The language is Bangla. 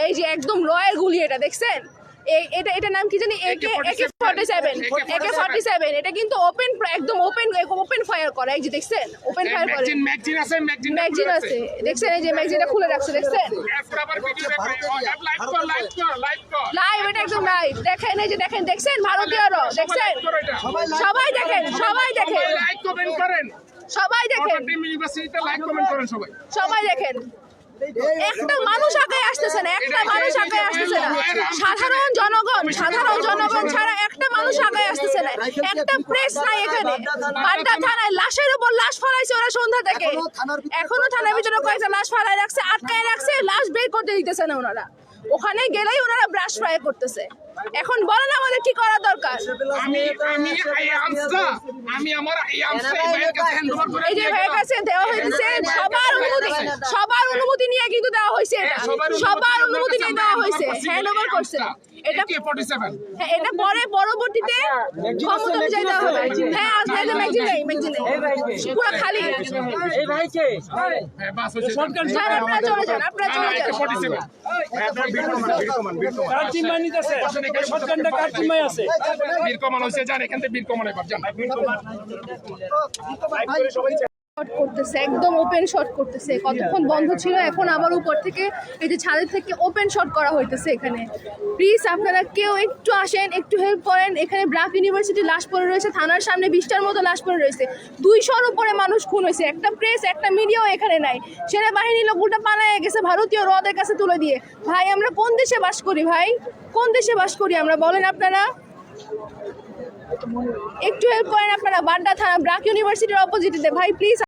এই যে একদম রয়ের গুলি এটা দেখছেন? এ- এটা এটা নাম কি জানি? A K A K forty seven A K forty seven এটা কিন্তু ওপেন একদম ওপেন ওপেন ফায়ার করে এই যে দেখছেন? ওপেন ফায়ার করে। ম্যাগজিন ম্যাগজিন আছে ম্যাগজিন ম্যাগজিন আছে। দেখছেন এই যে ম্যাগজিনটা খুলে রাখছে দেখছেন? লাইভ এটা একদম লাইভ দেখেন এই যে দেখেন দেখছেন? ভারতীয়রা দেখছেন? সবাই দেখেন সবাই দেখেন। লাইক কমেন্ট করেন। সবাই দেখেন। নটরডেম ইউনিভার্সিটিতে লাইক কমেন্ট করেন সবাই। সবাই দেখেন। একটা মানুষ আগে আসতেছে না একটা মানুষ আগে আসতেছে না। সাধারণ জনগণ সাধারণ জনগণ ছাড়া একটা মানুষ আগে আসতেছে না। একটা প্রেস নাই এখানে। বাড্ডা থানায় লাশের উপর লাশ ফলাইছে ওরা সন্ধ্যা থেকে। এখনও থানার ভিতরে কয়েকটা লাশ ফলাই রাখছে আটকায় রাখছে লাশ বের করতে দিতেছে না ওনারা। ওখানে গেলেই ওনারা ব্রাশ ফ্রাই করতেছে। এখন বলেন আমাদের কি করা দরকার? আমি আমি আমি আমার এই যে ভাইয়ের কাছে দেওয়া হয়েছে সবার অনুমতি সবার অনুমতি নিয়ে কিন্তু দেওয়া হয়েছে এটা সবার অনুমতি নিয়ে দেওয়া হয়েছে হ্যান্ড ওভার করছে এটা হ্যাঁ, এটা পরে পরবর্তীতে ক্ষমতা অনুযায়ী দেওয়া হবে হ্যাঁ আজকে এটা ম্যাগজিন নেই ম্যাগজিন নেই পুরো খালি এই ভাইকে হ্যাঁ বাস আপনারা চলে যান আপনারা চলে যান 47 কার চিম্মাই নিতেছে শটগানটা কার চিম্মাই আছে বীর কমান হচ্ছে যান এখান থেকে বীর কমান এবার যান শট করতেছে, একদম ওপেন শট করতেছে। কতক্ষণ বন্ধ ছিল, এখন আবার উপর থেকে এই যে ছাদের থেকে ওপেন শট করা হইতেছে এখানে। প্লিজ আপনারা কেউ একটু আসেন, একটু হেল্প করেন। এখানে ব্রাক ইউনিভার্সিটি লাশ পড়ে রয়েছে, থানার সামনে বিশটার মতো লাশ পড়ে রয়েছে। দুইশোর উপরে মানুষ খুন হয়েছে। একটা প্রেস একটা মিডিয়াও এখানে নাই। সেনাবাহিনী লোকগুলো পালায় গেছে, ভারতীয় রদের কাছে তুলে দিয়ে। ভাই, আমরা কোন দেশে বাস করি ভাই? কোন দেশে বাস করি আমরা, বলেন আপনারা? একটু হেল্প করেন আপনারা বাড্ডা থানা ব্রাক ইউনিভার্সিটির অপোজিটিতে ভাই প্লিজ